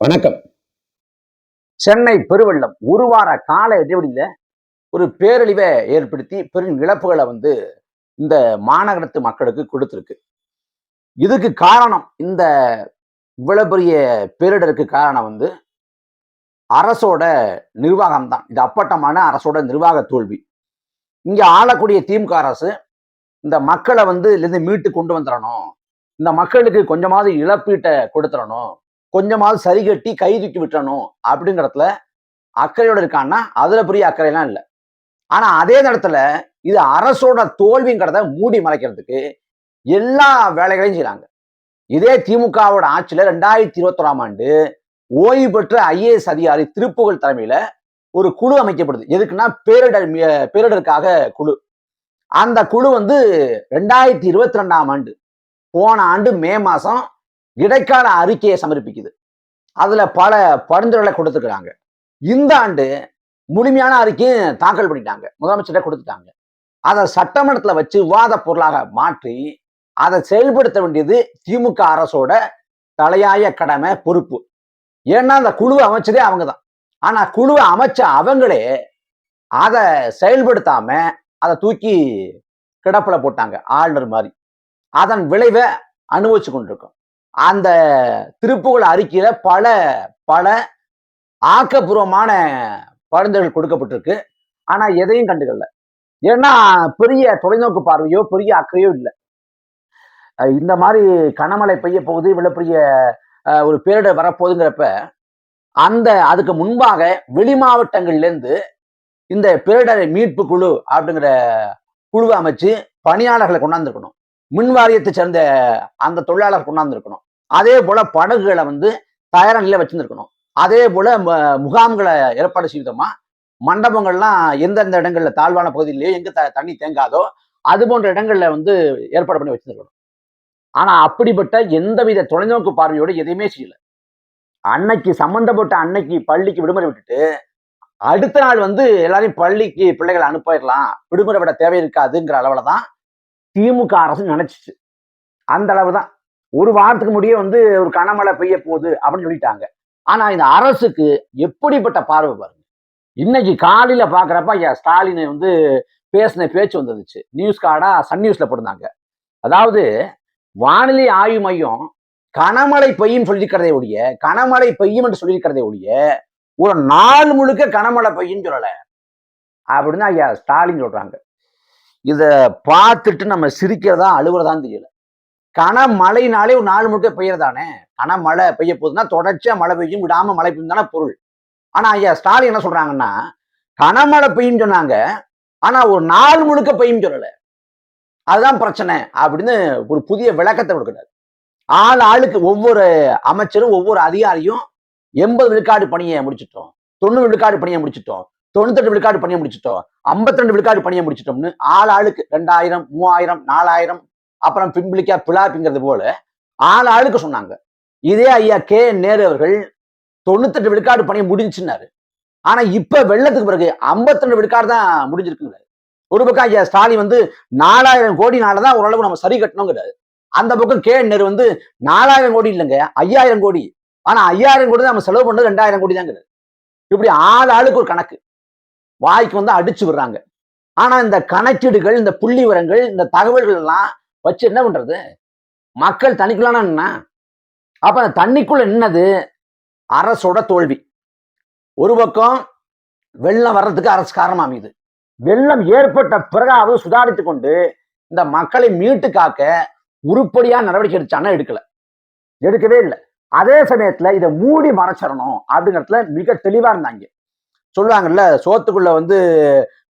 வணக்கம். சென்னை பெருவெள்ளம் ஒரு வார கால இடைவெளியில ஒரு பேரழிவை ஏற்படுத்தி பெரும் இழப்புகளை வந்து இந்த மாநகரத்து மக்களுக்கு கொடுத்துருக்கு. இதுக்கு காரணம் இந்த இவ்வளவு பெரிய பேரிடருக்கு காரணம் வந்து அரசோட நிர்வாகம் தான் இது அப்பட்டமான அரசோட நிர்வாக தோல்வி. இங்க ஆளக்கூடிய திமுக அரசு இந்த மக்களை வந்து இதுலேருந்து மீட்டு கொண்டு வந்துடணும் இந்த மக்களுக்கு கொஞ்சமாவது இழப்பீட்டை கொடுத்துடணும் கொஞ்சமாவது சரி கட்டி கை தூக்கி விட்டணும் அப்படிங்கிறதுல அக்கறையோட இருக்கான்னா அதுல பெரிய அக்கறையெல்லாம் இல்லை. ஆனா அதே நேரத்துல இது அரசோட தோல்விங்கிறத மூடி மறைக்கிறதுக்கு எல்லா வேலைகளையும் செய்யறாங்க இதே திமுகவோட ஆட்சியில ரெண்டாயிரத்தி இருபத்தொராம் ஆண்டு ஓய்வு பெற்ற ஐஏஎஸ் அதிகாரி திருப்புகழ் தலைமையில ஒரு குழு அமைக்கப்படுது. எதுக்குன்னா பேரிடர் பேரிடருக்காக குழு. அந்த குழு வந்து ரெண்டாயிரத்தி இருபத்தி ரெண்டாம் ஆண்டு போன ஆண்டு மே மாசம் இடைக்கால அறிக்கையை சமர்ப்பிக்குது. அதுல பல பரிந்துரைகளை கொடுத்துருக்குறாங்க. இந்த ஆண்டு முழுமையான அறிக்கையும் தாக்கல் பண்ணிட்டாங்க. முதலமைச்சர்கிட்ட கொடுத்துட்டாங்க. அதை சட்டமன்றத்துல வச்சு விவாத பொருளாக மாற்றி அதை செயல்படுத்த வேண்டியது திமுக அரசோட தலையாய கடமை பொறுப்பு. ஏன்னா அந்த குழுவை அமைச்சதே அவங்க தான் ஆனா குழுவை அமைச்ச அவங்களே அதை செயல்படுத்தாம அதை தூக்கி கிடப்புல போட்டாங்க ஆளுநர் மாதிரி. அதன் விளைவை அனுபவிச்சு கொண்டிருக்கோம். அந்த திருப்புகழ் அறிக்கையில பல பல ஆக்கப்பூர்வமான பரிந்துரைகள் கொடுக்கப்பட்டிருக்கு. ஆனா எதையும் கண்டுக்கல. ஏன்னா பெரிய தொலைநோக்கு பார்வையோ பெரிய அக்கறையோ இல்லை. இந்த மாதிரி கனமழை பெய்ய போகுது இவ்வளவு பெரிய அஹ், ஒரு பேரிடர் வரப்போகுதுங்கிறப்ப அந்த அதுக்கு முன்பாக வெளி மாவட்டங்கள்ல இருந்து இந்த பேரிடர் மீட்பு குழு அப்படிங்கிற குழுவை அமைச்சு பணியாளர்களை கொண்டாந்துருக்கணும். மின் வாரியத்தை சேர்ந்த அந்த தொழிலாளர் கொண்டாந்துருக்கணும். அதே போல படகுகளை வந்து தயார நிலையில வச்சிருந்துருக்கணும். அதே போல முகாம்களை ஏற்பாடு செய்தோமா மண்டபங்கள்லாம் எந்தெந்த இடங்கள்ல தாழ்வான பகுதியிலேயோ எங்க த- தண்ணி தேங்காதோ அது போன்ற இடங்கள்ல வந்து ஏற்பாடு பண்ணி வச்சிருக்கணும் ஆனா அப்படிப்பட்ட எந்தவித தொலைநோக்கு பார்வையோட எதையுமே செய்யல. அன்னைக்கு சம்பந்தப்பட்ட அன்னைக்கு பள்ளிக்கு விடுமுறை விட்டுட்டு அடுத்த நாள் வந்து எல்லாரையும் பள்ளிக்கு பிள்ளைகளை அனுப்பிடலாம் விடுமுறை விட தேவை இருக்காதுங்கிற அளவுல தான் திமுக அரசு நினைச்சிச்சு. அந்த அளவு தான் ஒரு வாரத்துக்கு முடிய வந்து ஒரு கனமழை பெய்ய போகுது அப்படின்னு சொல்லிட்டாங்க. ஆனா இந்த அரசுக்கு எப்படிப்பட்ட பார்வை பாருங்க. இன்னைக்கு காலையில பாக்குறப்ப ஐயா ஸ்டாலின் வந்து பேசின பேச்சு வந்துருச்சு. நியூஸ் கார்டா சன் நியூஸ்ல போட்டிருந்தாங்க. அதாவது வானிலை ஆய்வு மையம் கனமழை பெய்யும் சொல்லியிருக்கிறதே ஒழிய கனமழை பெய்யும் என்று சொல்லியிருக்கிறதே ஒழிய ஒரு நாள் முழுக்க கனமழை பெய்யும் சொல்லல. அப்படின்னு ஐயா ஸ்டாலின் சொல்றாங்க. இத பார்த்துட்டு நம்ம சிரிக்கிறதா அழுகுறதான்னு தெரியல. கனமழைனாலே ஒரு நாள் முழுக்க பெய்யறதானே? கனமழை பெய்ய போகுதுன்னா தொடர்ச்சியா மழை பெய்யும் விடாம மழை பெய்யும் தானே பொருள். ஆனா ஐயா ஸ்டாலின் என்ன சொல்றாங்கன்னா கனமழை பெய்யும் சொன்னாங்க ஆனா ஒரு நாள் முழுக்க பெய்யும் சொல்லல. அதுதான் பிரச்சனை அப்படின்னு ஒரு புதிய விளக்கத்தை கொடுக்கிறார். ஆள் ஆளுக்கு ஒவ்வொரு அமைச்சரும் ஒவ்வொரு அதிகாரியும் எண்பது விழுக்காடு பணியை முடிச்சிட்டோம் தொண்ணூறு விழுக்காடு பணியை முடிச்சிட்டோம் தொண்ணூத்தெட்டு விழுக்காடு பணியை முடிச்சிட்டோம் 52 விழுக்காடு பணியை முடிச்சிட்டோம்னு ஆள் ஆளுக்கு ரெண்டாயிரம் மூவாயிரம் நாலாயிரம் அப்புறம் பிம்பிளிக்கா பிளாப்பிங்கிறது போல ஆள் ஆளுக்கு சொன்னாங்க. இதே ஐயா கே நேரு அவர்கள் தொண்ணூத்தெட்டு விழுக்காடு பணியை முடிஞ்சுன்னாரு. ஆனா இப்ப வெள்ளத்துக்கு பிறகு 52 விழுக்காடு தான் முடிஞ்சிருக்குங்கிறாரு. ஒரு பக்கம் ஐயா ஸ்டாலின் வந்து நாலாயிரம் கோடினாலதான் ஓரளவு நம்ம சரி கட்டணுங்கிறாரு. அந்த பக்கம் கே நேரு வந்து நாலாயிரம் கோடி இல்லைங்க ஐயாயிரம் கோடி. ஆனா ஐயாயிரம் கோடி தான் நம்ம செலவு பண்ணது ரெண்டாயிரம் கோடி தாங்கிறது இப்படி ஆள் ஆளுக்கு ஒரு கணக்கு. வாய்க்கு வந்து அடிச்சு விடுறாங்க. ஆனா இந்த கணக்கீடுகள் இந்த புள்ளி விவரங்கள் இந்த தகவல்கள் எல்லாம் வச்சு என்ன பண்றது? மக்கள் தனிக்குள்ளானா என்ன? அப்ப அந்த தண்ணிக்குள்ள என்னது அரசோட தோல்வி. ஒரு பக்கம் வெள்ளம் வர்றதுக்கு அரசு காரணம் அமையுது வெள்ளம் ஏற்பட்ட பிறகாவது சுதாரித்துக் கொண்டு இந்த மக்களை மீட்டு காக்க உருப்படியா நடவடிக்கை எடுத்தான்னா எடுக்கல. எடுக்கவே இல்லை. அதே சமயத்துல இதை மூடி மறைச்சிடணும் அப்படிங்கிறதுல மிக தெளிவா இருந்தாங்க. சொல்லுவாங்கல்ல சோத்துக்குள்ள வந்து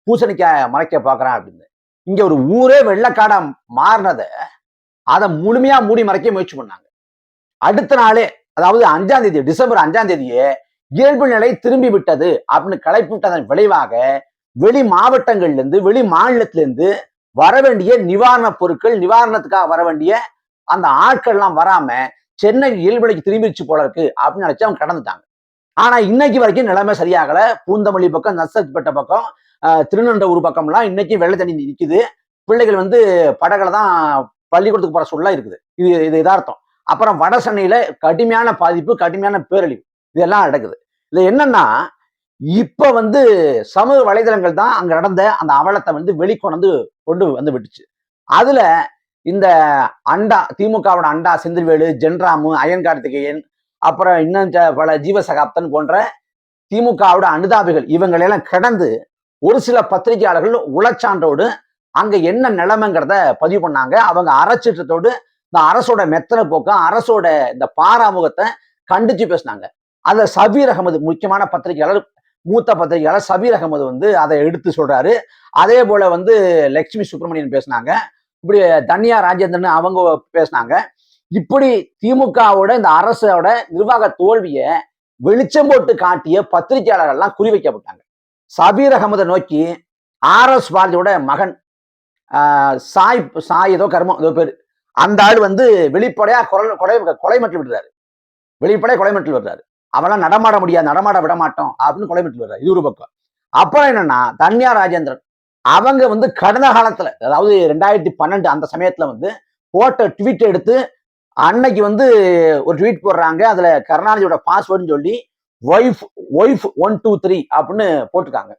பூசணிக்காய் மறைக்க பார்க்கறான் அப்படின்னு. இங்க ஒரு ஊரே வெள்ளக்காடா மாறினத அதை முழுமையா மூடி மறைக்க முயற்சி பண்ணாங்க. அடுத்த நாளே அதாவது அஞ்சாம் தேதி டிசம்பர் அஞ்சாம் தேதியே இயல்பு நிலை திரும்பி விட்டது அப்படின்னு களைப்பிட்டதன் விளைவாக வெளி மாவட்டங்கள்ல இருந்து வெளி மாநிலத்தில இருந்து வர வேண்டிய நிவாரணப் பொருட்கள் நிவாரணத்துக்காக வர வேண்டிய அந்த ஆட்கள்லாம் வராம சென்னை இயல்புலைக்கு திரும்பிடுச்சு போல இருக்கு அப்படின்னு நினைச்சு அவங்க கடந்துட்டாங்க. ஆனா இன்னைக்கு வரைக்கும் நிலைமை சரியாகல. பூந்தமல்லி பக்கம் நர்சத்பேட்டை பக்கம் திருநன்ற திருநன்றவூர் பக்கம்லாம் இன்னைக்கு வெள்ளை தண்ணி நிற்குது பிள்ளைகள் வந்து படகுல தான் பள்ளிக்கூடத்துக்கு போற சூழலாம் இருக்குது. இது இது இதார்த்தம் அப்புறம் வட சென்னையில கடுமையான பாதிப்பு கடுமையான பேரழிவு. இதெல்லாம் நடக்குது. இது என்னன்னா இப்ப வந்து சமூக வலைதளங்கள் தான் அங்க நடந்த அந்த அவலத்தை வந்து வெளிக்கொண்டு கொண்டு வந்து விட்டுச்சு. அதுல இந்த அண்டா திமுகவோட அண்டா செந்தில்வேலு ஜென்ராமு அயன் கார்த்திகேயன் அப்புறம் இன்னும் பல ஜீவசகாப்தன் போன்ற திமுகவோட அனுதாபிகள் இவங்களெல்லாம் கடந்து ஒரு சில பத்திரிகையாளர்கள் உளச்சான்றோடு அங்க என்ன நிலைமைங்கிறத பதிவு பண்ணாங்க. அவங்க அறச்சீற்றத்தோடு இந்த அரசோட மெத்தனை போக்கம் அரசோட இந்த பாராமுகத்தை கண்டிச்சு பேசினாங்க. அதை சபீர் அகமது முக்கியமான பத்திரிகையாளர் மூத்த பத்திரிகையாளர் சபீர் அகமது வந்து அதை எடுத்து சொல்றாரு. அதே போல வந்து லட்சுமி சுப்பிரமணியன் பேசினாங்க. இப்படி தன்யா ராஜேந்திரன் அவங்க பேசினாங்க. இப்படி திமுகவோட இந்த அரசோட நிர்வாக தோல்வியை வெளிச்சம் போட்டு காட்டிய பத்திரிகையாளர்கள்லாம் குறிவைக்கப்பட்டாங்க. சபீர் அகமதை நோக்கி ஆர்எஸ் பாரதியோட மகன் ஆஹ், சாய் சாய் ஏதோ கர்மம் ஏதோ பேரு. அந்த ஆள் வந்து வெளிப்படையா கொலை கொலை கொலை மட்டில் விடுறாரு. வெளிப்படையா கொலை மட்டில் விடுறாரு. அவெல்லாம் நடமாட முடியாது நடமாட விட மாட்டோம் அப்படின்னு கொலை மட்டில் விடுறாரு. இது ஒரு பக்கம். அப்புறம் என்னன்னா தன்யா ராஜேந்திரன் அவங்க வந்து கடந்த காலத்துல அதாவது ரெண்டாயிரத்தி பன்னெண்டு அந்த சமயத்துல வந்து போட்ட ட்வீட் எடுத்து அன்னைக்கு வந்து ஒரு ட்வீட் போடுறாங்க. அதுல கருணாநிதியோட பாஸ்வேர்டுன்னு சொல்லி wife wife one two three அப்படின்னு போட்டிருக்காங்க.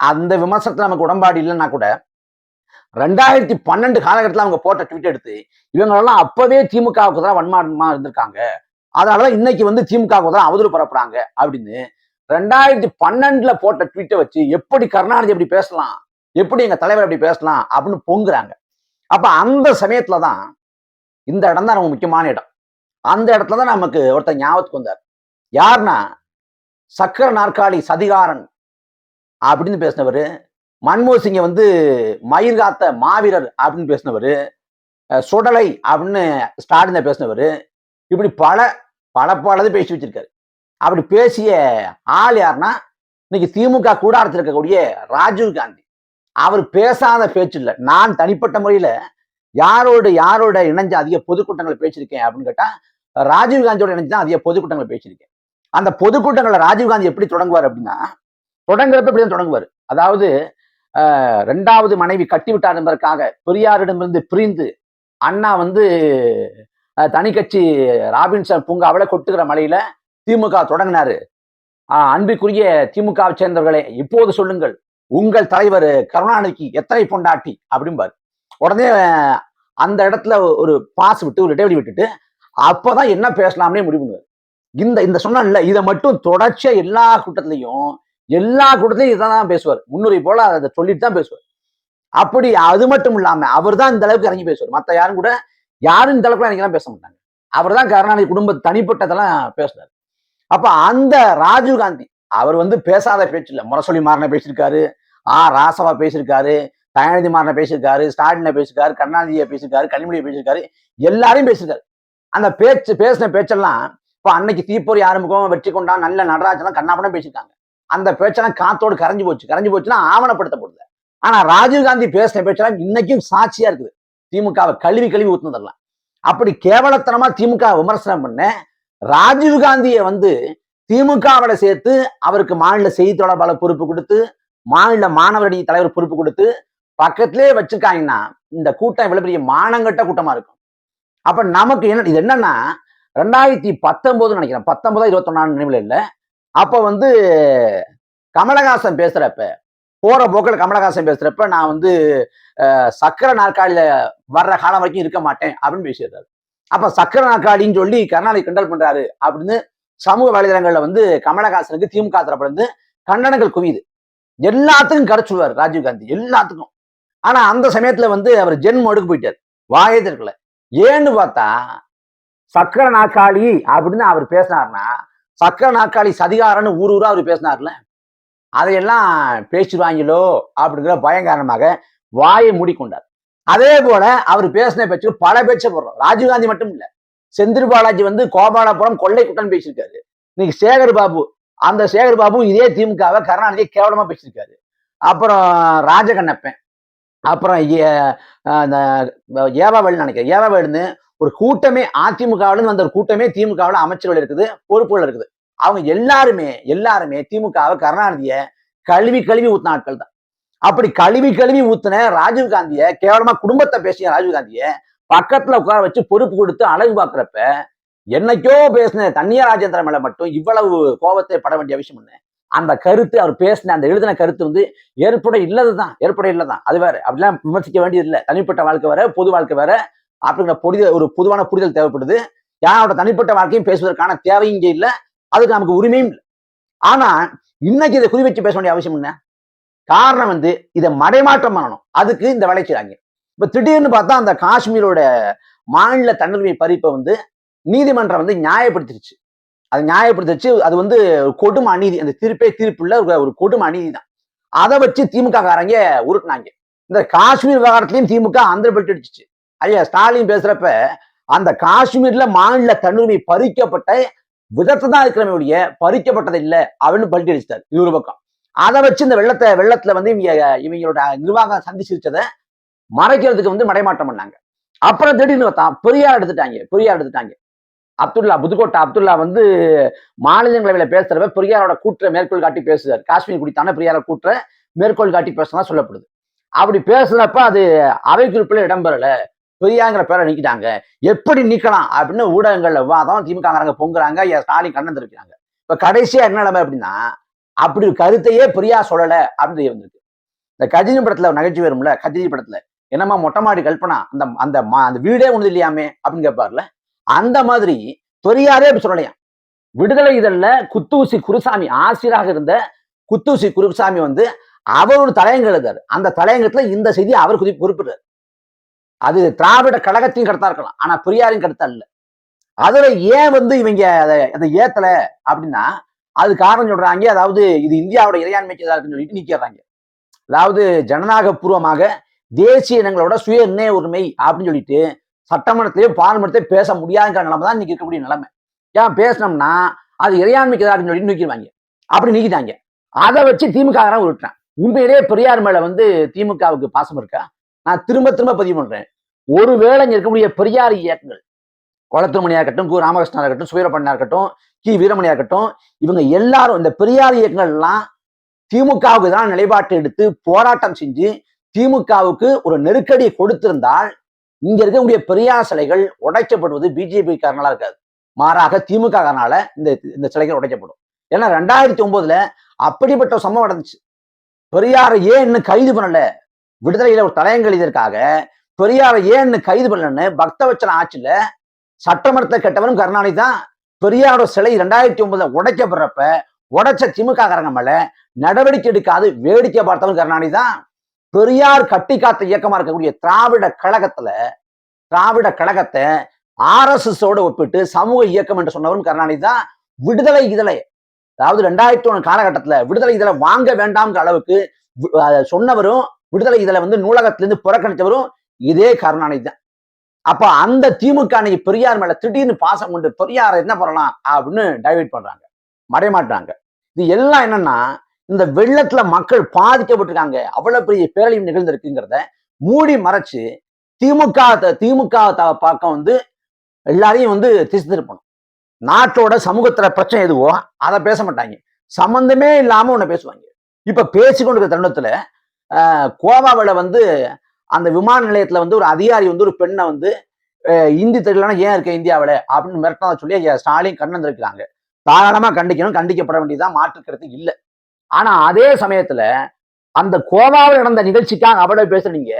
அந்த விமர்சனத்துல நமக்கு உடம்பாடி இல்லைன்னா கூட ரெண்டாயிரத்தி பன்னெண்டு காலகட்டத்தில் அவங்க போட்ட ட்வீட் எடுத்து இவங்களெல்லாம் அப்பவே திமுகவுக்கு தான் வன்மாடமா இருந்திருக்காங்க. அதனால இன்னைக்கு வந்து திமுகவுக்கு தான் அவதூறு பரப்புறாங்க அப்படின்னு ரெண்டாயிரத்தி பன்னெண்டுல போட்ட ட்வீட்டை வச்சு எப்படி கருணாநிதி எப்படி பேசலாம் எப்படி எங்க தலைவர் எப்படி பேசலாம் அப்படின்னு பொங்குறாங்க. அப்ப அந்த சமயத்துல தான் இந்த இடம் தான் நமக்கு முக்கியமான இடம். அந்த இடத்துல தான் நமக்கு ஒருத்தர் ஞாபகத்துக்கு வந்தார். யாருன்னா சக்கர நாற்காலி சதிகாரன் அப்படின்னு பேசினவர். மன்மோகன் சிங்கை வந்து மயிர் காத்த மாவீரர் அப்படின்னு பேசினவர். சுடலை அப்படின்னு ஸ்டாலினை பேசினவர். இப்படி பல பல பலது பேசி வச்சிருக்காரு. அப்படி பேசிய ஆள் யாருன்னா இன்னைக்கு திமுக கூடாரத்தில் இருக்கக்கூடிய ராஜீவ் காந்தி. அவர் பேசாத பேச்சு இல்லை. நான் தனிப்பட்ட முறையில யாரோடு யாரோட இணைஞ்சு அதிக பொதுக்கூட்டங்களை பேசியிருக்கேன் அப்படின்னு கேட்டா ராஜீவ் காந்தியோட இணைஞ்சு தான் அதிக பொதுக்கூட்டங்களை பேசியிருக்கேன். அந்த பொதுக்கூட்டங்களை ராஜீவ்காந்தி எப்படி தொடங்குவார் அப்படின்னா தொடங்குறப்ப இப்படி தான் தொடங்குவார். அதாவது ஆஹ், ரெண்டாவது மனைவி கட்டிவிட்டார் என்பதற்காக பெரியாரிடமிருந்து பிரிந்து அண்ணா வந்து தனி கட்சி ராபின்சன் பூங்காவில் கொட்டுகிற மலையில திமுக தொடங்கினாரு. ஆஹ், அன்பிற்குரிய திமுகவை சேர்ந்தவர்களே இப்போது சொல்லுங்கள் உங்கள் தலைவர் கருணாநிதிக்கு எத்தனை பொண்டாட்டி அப்படிம்பாரு. உடனே அந்த இடத்துல ஒரு பாஸ் விட்டு ஒரு இடைவெளி விட்டுட்டு அப்பதான் என்ன பேசலாம்னே முடிவு பண்ணுவார். இந்த இந்த சொன்னல இதை மட்டும் தொடர்ச்சியா எல்லா கூட்டத்திலையும் எல்லா கூட்டத்திலையும் இதான் தான் பேசுவார். முன்னுரை போல அதை சொல்லிட்டு தான் பேசுவார். அப்படி அது மட்டும் இல்லாம அவர் தான் இந்த அளவுக்கு இறங்கி பேசுவார். மற்ற யாரும் கூட யாரும் இந்த அளவுக்கு இறங்கிலாம் பேச மாட்டாங்க. அவர் தான் கருணாநிதி குடும்ப தனிப்பட்டதெல்லாம் பேசுனார் அப்ப அந்த ராஜீவ்காந்தி அவர் வந்து பேசாத பேச்சு இல்லை. முரசொலி மாறின பேசியிருக்காரு ஆ ராசவா பேசியிருக்காரு தயாநிதி மாறனை பேசியிருக்காரு ஸ்டாலினை பேசியிருக்காரு கருணாநிதியை பேசியிருக்காரு கனிமொழியை பேசியிருக்காரு எல்லாரையும் பேசியிருக்காரு. அந்த பேச்சு பேசின பேச்செல்லாம் இப்போ அன்னைக்கு தீப்பொறி ஆரம்பிக்கும் வெற்றி கொண்டான் நல்ல நடராஜெல்லாம் கண்ணாபடம் பேசியிருக்காங்க. அந்த பேச்செல்லாம் காத்தோடு கரைஞ்சு போச்சு. கரைஞ்சு போச்சுன்னா ஆவணப்படுத்தப்படுது. ஆனா ராஜீவ் காந்தி பேசின பேச்செல்லாம் இன்னைக்கும் சாட்சியா இருக்குது. திமுகவை கழுவி கழுவி ஊத்துனதெல்லாம். அப்படி கேவலத்தனமா திமுக விமர்சனம் பண்ண ராஜீவ்காந்தியை வந்து திமுகவோட சேர்த்து அவருக்கு மாநில செய்தி தொடர்பாளர் பொறுப்பு கொடுத்து மாநில மாணவரணி தலைவர் பொறுப்பு கொடுத்து பக்கத்திலே வச்சிருக்காங்கன்னா இந்த கூட்டம் இவ்வளவு பெரிய மானங்கட்ட கூட்டமா இருக்கும். அப்ப நமக்கு என்ன இது என்னன்னா ரெண்டாயிரத்தி பத்தொன்பது நினைக்கிறேன். பத்தொன்பதா இருபத்தொன்னாம் நினைவுல இல்லை. அப்ப வந்து கமலஹாசன் பேசுறப்ப போற போக்கில் கமலஹாசன் பேசுறப்ப நான் வந்து அஹ், சக்கர நாற்காலியில வர்ற காலம் வரைக்கும் இருக்க மாட்டேன் அப்படின்னு பேசிடுறாரு அப்ப சக்கர நாற்காலின்னு சொல்லி கருணாநிதி கிண்டல் பண்றாரு அப்படின்னு சமூக வலைதளங்கள்ல வந்து கமலஹாசனுக்கு திமுக தரப்படுந்து கண்டனங்கள் குவியுது. எல்லாத்துக்கும் கரைச்சுடுவார் ராஜீவ்காந்தி எல்லாத்துக்கும். ஆனா அந்த சமயத்துல வந்து அவர் ஜென்மோடுக்கு போயிட்டார். வாயே ஏன்னு பார்த்தா சக்கர நாக்காளி அப்படின்னு அவர் பேசினார்னா சக்கர நாக்காளி சதிகாரன்னு ஊர் ஊரா அவர் பேசினார்ல. அதையெல்லாம் பேசிடுவாங்களோ அப்படிங்கிற பயம் காரணமாக வாயை மூடிக்கொண்டார். அதே போல அவர் பேசின பேச்சு பல பேச்சை போடுறோம் ராஜீவ்காந்தி மட்டும் இல்ல. செந்தில் பாலாஜி வந்து கோபாலபுரம் கொள்ளை குட்டன் பேசியிருக்காரு. இன்னைக்கு சேகர் பாபு அந்த சேகர் பாபு இதே திமுகவை கருணாநிதியை கேவலமா பேசியிருக்காரு. அப்புறம் ராஜகண்ணப்பன் அப்புறம் ஏ- அந்த ஏவாவேல் நினைக்கிறேன். ஏவாவேல்னு ஒரு கூட்டமே அதிமுகவிலும் வந்த ஒரு கூட்டமே திமுகவில் அமைச்சர்கள் இருக்குது பொறுப்புகள் இருக்குது. அவங்க எல்லாருமே எல்லாருமே திமுகவை கருணாநிதியை கழுவி கழுவி ஊத்தின ஆட்கள் தான். அப்படி கழுவி கழுவி ஊத்தின ராஜீவ் காந்திய கேவலமா குடும்பத்தை பேசிய ராஜீவ் காந்திய பக்கத்துல உட்கார வச்சு பொறுப்பு கொடுத்து அழகு பார்க்குறப்ப என்னைக்கோ பேசின தண்ணியா ராஜேந்திரன் மேல மட்டும் இவ்வளவு கோபத்தை பட வேண்டிய அவசியம் என்ன அந்த கருத்து அவர் பேசின அந்த எழுதின கருத்து வந்து ஏற்பட இல்லதுதான் ஏற்புடை இல்லதான். அது வேற அப்படிலாம் விமர்சிக்க வேண்டியது இல்லை தனிப்பட்ட வாழ்க்கை வேற பொது வாழ்க்கை வேற. அப்படிங்கிற புரிதல் ஒரு பொதுவான புரிதல் தேவைப்படுது. யாரோட தனிப்பட்ட வாழ்க்கையும் பேசுவதற்கான தேவையும் இங்கே இல்லை. அதுக்கு நமக்கு உரிமையும் இல்லை. ஆனா இன்னைக்கு இதை குறி வச்சு பேச வேண்டிய அவசியம் என்ன? காரணம் வந்து இதை மடைமாற்றம் பண்ணணும். அதுக்கு இந்த வேலை செய்றாங்க. இப்ப திடீர்னு பார்த்தா அந்த காஷ்மீரோட மாநில தன்னுரிமை பறிப்பை வந்து நீதிமன்றம் வந்து நியாயப்படுத்திருச்சு. அது நியாயப்படுத்திச்சு அது வந்து கொடுமை கொடும் அநீதி. அந்த தீர்ப்பே தீர்ப்புள்ள ஒரு ஒரு கொடும் அநீதி தான். அதை வச்சு திமுக காரங்க உருட்டினாங்க. இந்த காஷ்மீர் விவகாரத்திலையும் திமுக ஆந்திரப்பட்டு அடிச்சிச்சு. ஐயா ஸ்டாலின் பேசுறப்ப அந்த காஷ்மீர்ல மாநில தன்னுரிமை பறிக்கப்பட்ட விதத்தை தான் இருக்கிறமே ஒழிய பறிக்கப்பட்டது இல்லை அப்படின்னு பல்ட்டி அடிச்சிட்டாரு. இன்னொரு பக்கம். அதை வச்சு இந்த வெள்ளத்தை வெள்ளத்துல வந்து இவங்க இவங்களோட நிர்வாகம் சந்திச்சிருச்சதை மறைக்கிறதுக்கு வந்து மடைமாற்றம் பண்ணாங்க. அப்புறம் திடீர்னு பார்த்தா பெரியார் எடுத்துட்டாங்க பெரியார் எடுத்துட்டாங்க. அப்துல்லா புதுக்கோட்டை அப்துல்லா வந்து மாநிலங்களவையில பேசுறப்ப பெரியாரோட கூற்றை மேற்கோள் காட்டி பேசுறாரு. காஷ்மீர் குடித்தான பெரியார கூற்ற மேற்கோள் காட்டி பேசுனா சொல்லப்படுது. அப்படி பேசுனப்ப அது அவை குறிப்பில் இடம்பெறல. பெரியாங்கிற பேரை நீக்கிட்டாங்க. எப்படி நீக்கலாம்? அப்படின்னு ஊடகங்கள்ல வாதம் திமுகங்கிறாங்க பொங்குறாங்க. என் ஸ்டாலின் கண்ணன் தெரிவிக்கிறாங்க இப்ப கடைசியா என்ன நிலைமை அப்படின்னா அப்படி ஒரு கருத்தையே பெரியா சொல்லல அப்படின்னு வந்திருக்கு இந்த கஜினி படத்துல ஒரு நகைச்சுவை வரும்ல கஜினி படத்துல. என்னம்மா மொட்டை மாடி கல்பனா அந்த அந்த மா- அந்த வீடே ஒண்ணு இல்லையாமே அப்படின்னு கேட்பார்ல அந்த மாதிரி பெரியாரே அப்படி சொல்லலையாம் விடுதலை இதழ்ல குத்தூசி குருசாமி ஆசிரியராக இருந்த குத்தூசி குருசாமி வந்து அவர் ஒரு தலையங்க எழுதாரு அந்த தலையங்கத்துல இந்த செய்தி அவர் குறிப்பிடுறாரு. அது திராவிட கழகத்தையும் கடத்தா இருக்கலாம். ஆனா பெரியாரையும் கடத்தா இல்ல. அதுல ஏன் வந்து இவங்க அதை அதை ஏத்தல அப்படின்னா அது காரணம் சொல்றாங்க அதாவது இது இந்தியாவோட இறையாண்மைக்கு இருக்குன்னு சொல்லிட்டு நிக்கிறாங்க அதாவது ஜனநாயக பூர்வமாக தேசிய இனங்களோட சுய நிர்ணய உரிமை அப்படின்னு சொல்லிட்டு சட்டமன்றத்திலேயும் பார்லிமெண்ட்லயும் பேச முடியாதுங்கிற நிலைமை தான் இன்னைக்கு இருக்கக்கூடிய நிலைமை. ஏன் பேசினோம்னா அது இறையாண்மைக்கு எதிராக இருக்குன்னு சொல்லிட்டு நிற்கிறாங்க அப்படி நீக்கிட்டாங்க. அதை வச்சு திமுக உருட்டுறேன். உண்மையிலேயே பெரியார் மேல வந்து திமுகவுக்கு பாசம் இருக்கா? நான் திரும்ப திரும்ப பதிவு பண்றேன். ஒருவேளை இங்க இருக்கக்கூடிய பெரியார் இயக்கங்கள். குளத்துமணியா இருக்கட்டும் கு ராமகிருஷ்ணா இருக்கட்டும் சுயரப்பண்ணா இருக்கட்டும் கி. வீரமணியா இருக்கட்டும் இவங்க எல்லாரும் இந்த பெரியார் இயக்கங்கள் எல்லாம் திமுகவுக்கு தான் நிலைப்பாட்டை எடுத்து போராட்டம் செஞ்சு திமுகவுக்கு ஒரு நெருக்கடியை கொடுத்திருந்தால் இங்க இருக்கக்கூடிய பெரியார் சிலைகள் உடைக்கப்படுவது பிஜேபி காரணலா இருக்காது. மாறாக திமுக காரனால இந்த இந்த சிலைகள் உடைக்கப்படும். ஏன்னா ரெண்டாயிரத்தி ஒன்பதுல அப்படிப்பட்ட சம்பவம் நடந்துச்சு. பெரியார ஏன் இன்னும் கைது பண்ணல? விடுதலையில ஒரு தலையங்கள் இதற்காக பெரியாரை ஏன்னு கைது பண்ணலன்னு பக்தவச்சன ஆட்சியில சட்டமன்றத்தை கெட்டவரும் கருணாநிதி தான் பெரியாரோட சிலை ரெண்டாயிரத்தி ஒன்பதுல உடைக்கப்படுறப்ப உடைச்ச திமுக காரங்க மேல நடவடிக்கை எடுக்காது வேடிக்கை பார்த்தவன் கருணாநிதி தான். பெரியார் கட்டி காத்த இயக்கமா இருக்கக்கூடிய திராவிட கழகத்துல திராவிட கழகத்தை ஆர்எஸ்எஸ் ஒப்பிட்டு சமூக இயக்கம் என்று சொன்னவரும் கருணாநிதி தான். விடுதலை இதழை அதாவது ரெண்டாயிரத்தி ஒன்று காலகட்டத்துல விடுதலை இதழை வாங்க வேண்டாம்ங்கிற அளவுக்கு சொன்னவரும் விடுதலை இதழை வந்து நூலகத்திலிருந்து புறக்கணித்தவரும் இதே கருணாநிதி தான். அப்ப அந்த திமுக அன்னைக்கு பெரியார் மேல திடீர்னு பாசம் கொண்டு பெரியார் என்ன பண்ணலாம் அப்படின்னு டைவர்ட் பண்றாங்க. மறைமாட்டாங்க இது எல்லாம் என்னன்னா இந்த வெள்ளத்துல மக்கள் பாதிக்கப்பட்டிருக்காங்க. அவ்வளவு பெரிய பேரழிவு நிகழ்ந்திருக்குங்கிறத மூடி மறைச்சு திமுக திமுக பக்கம் வந்து எல்லாரையும் வந்து திசை திருப்பணும் நாட்டோட சமூகத்துல பிரச்சனை எதுவோ அதை பேச மாட்டாங்க. சம்பந்தமே இல்லாம உன்னை பேசுவாங்க. இப்ப பேசிக்கொண்டு இருக்கிற தருணத்துல ஆஹ், கோவாவில வந்து அந்த விமான நிலையத்துல வந்து ஒரு அதிகாரி வந்து ஒரு பெண்ணை வந்து இந்தி தெரியலனா ஏன் இருக்க இந்தியாவில? அப்படின்னு மிரட்டினதை சொல்லி ஸ்டாலின் கண்ணன் தாராளமாக தாராளமா கண்டிக்கணும். கண்டிக்கப்பட வேண்டியதுதான் மாற்றுக்கிறது இல்லை. ஆனா அதே சமயத்துல அந்த கோவாவில் நடந்த நிகழ்ச்சிக்காக அவ்வளவு பேசுறீங்க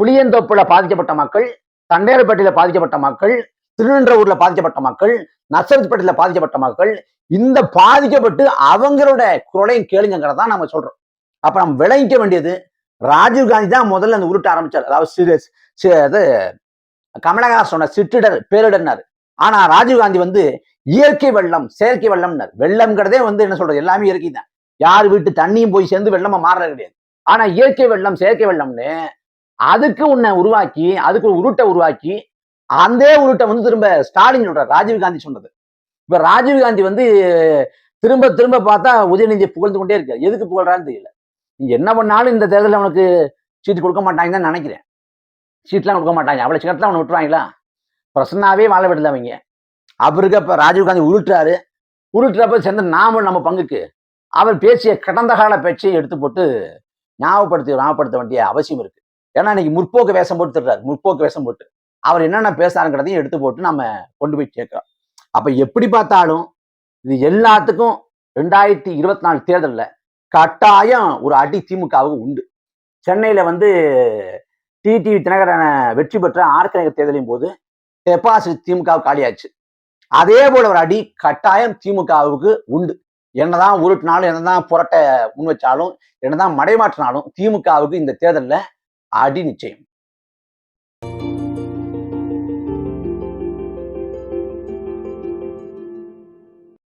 புளியந்தோப்புல பாதிக்கப்பட்ட மக்கள் தண்டையர்பேட்டையில பாதிக்கப்பட்ட மக்கள் திருநின்றவூர்ல பாதிக்கப்பட்ட மக்கள் நசரத்பேட்டையில பாதிக்கப்பட்ட மக்கள் இந்த பாதிக்கப்பட்டு அவங்களோட குரலையும் கேளுங்கிறதான் நம்ம சொல்றோம். அப்ப நம்ம விளங்கிக்க வேண்டியது ராஜீவ் காந்தி தான் முதல்ல அந்த உருட்ட ஆரம்பிச்சார். அதாவது சி- அது கமலஹாசன் சொன்ன சிற்றிடர் பேரிடர்னாரு. ஆனா ராஜீவ் காந்தி வந்து இயற்கை வெள்ளம் செயற்கை வெள்ளம்னார். வெள்ளம்ங்கிறதே வந்து என்ன சொல்றது? எல்லாமே இயற்கை தான். யார் வீட்டு தண்ணியும் போய் சேர்ந்து வெள்ளமா மாறுறது கிடையாது. ஆனா இயற்கை வெள்ளம் செயற்கை வெள்ளம்னு அதுக்கு உன்னை உருவாக்கி அதுக்கு ஒரு உருட்டை உருவாக்கி அந்த உருட்டை வந்து திரும்ப ஸ்டாலின் சொல்றாரு ராஜீவ் காந்தி சொன்னது இப்ப ராஜீவ் காந்தி வந்து திரும்ப திரும்ப பார்த்தா உதயநிதியை புகழ்ந்து கொண்டே இருக்காரு. எதுக்கு புகழ்றான்னு தெரியல. நீ என்ன பண்ணாலும் இந்த தேர்தலில் அவனுக்கு சீட்டு கொடுக்க மாட்டாங்கன்னு தான் நினைக்கிறேன். சீட்லாம் கொடுக்க மாட்டாங்க. அவ்வளவு சீக்கிரத்தில் அவனை விட்டுருவாங்களா? பிரசன்னாவே வாழ விடல அவங்க. அவருக்கு இப்போ ராஜீவ் காந்தி உருட்டுறாரு. உருட்டுறப்ப சேர்ந்து நாம நம்ம பங்குக்கு. அவர் பேசிய கடந்த கால பேச்சையை எடுத்து போட்டு ஞாபகப்படுத்தி ஞாபகப்படுத்த வேண்டிய அவசியம் இருக்கு. ஏன்னா இன்னைக்கு முற்போக்கு வேஷம் போட்டு தர்றாரு முற்போக்கு வேஷம் போட்டு. அவர் என்னென்ன பேசுறாருங்கிறதையும் எடுத்து போட்டு நம்ம கொண்டு போய் கேட்கிறோம் அப்போ எப்படி பார்த்தாலும் இது எல்லாத்துக்கும் ரெண்டாயிரத்தி இருபத்தி நாலு தேர்தலில் கட்டாயம் ஒரு அடி திமுகவுக்கு உண்டு. சென்னையில வந்து டிடிவி தினகரன வெற்றி பெற்ற ஆர்கனிக தேர்தலின் போது டெபாசிட் திமுக காலியாச்சு. அதே போல ஒரு அடி கட்டாயம் திமுகவுக்கு உண்டு. என்னதான் உருட்டினாலும் என்னதான் புரட்ட முன் வச்சாலும் என்னதான் மடைமாற்றினாலும் திமுகவுக்கு இந்த தேர்தலில் அடி நிச்சயம்.